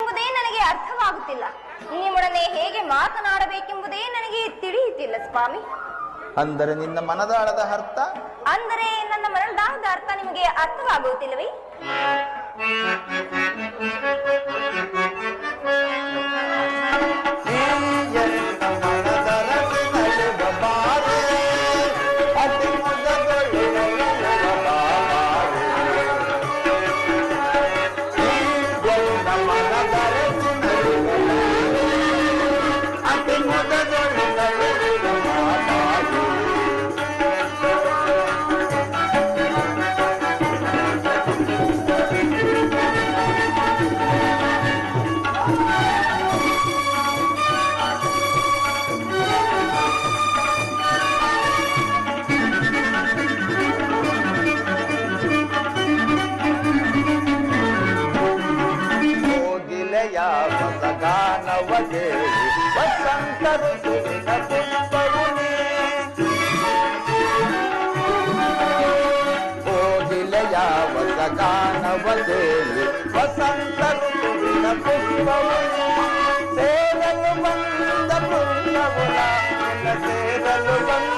ಎಂಬುದೇ ನನಗೆ ಅರ್ಥವಾಗುತ್ತಿಲ್ಲ. ನಿಮ್ಮೊಡನೆ ಹೇಗೆ ಮಾತನಾಡಬೇಕೆಂಬುದೇ ನನಗೆ ತಿಳಿಯುತ್ತಿಲ್ಲ ಸ್ವಾಮಿ. ಅಂದರೆ ನಿನ್ನ ಮನದಾಳದ ಅರ್ಥ? ಅಂದರೆ ನನ್ನ ಮನದಾಳದ ಅರ್ಥ ನಿಮಗೆ ಅರ್ಥವಾಗುತ್ತಿಲ್ಲವೇ I've గానవదేవి వసంత ఋతువిన పుష్పముని సేరలు వంద పుల్లవుల సేరలు వంద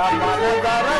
ಎನ್ನ ಮನದರಸಿ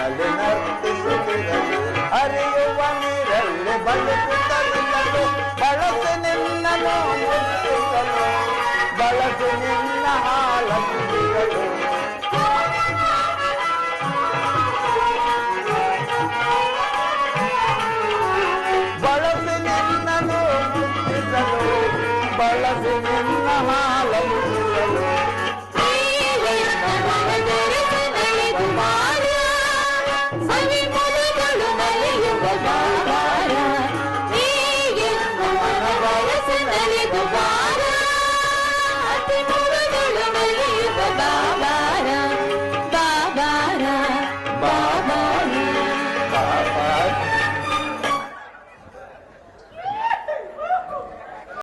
ಹರಿಯುವ ನೀರಲ್ಲಿ ಬಳುಕುತ್ತದಿರಲು ಬಳಸಿ ನಿನ್ನನ್ನು ಮುಟ್ಟಿಸಲು ಬಳಸಿ ನಿನ್ನ ಹಾಲ ಕುಡಿಯಲು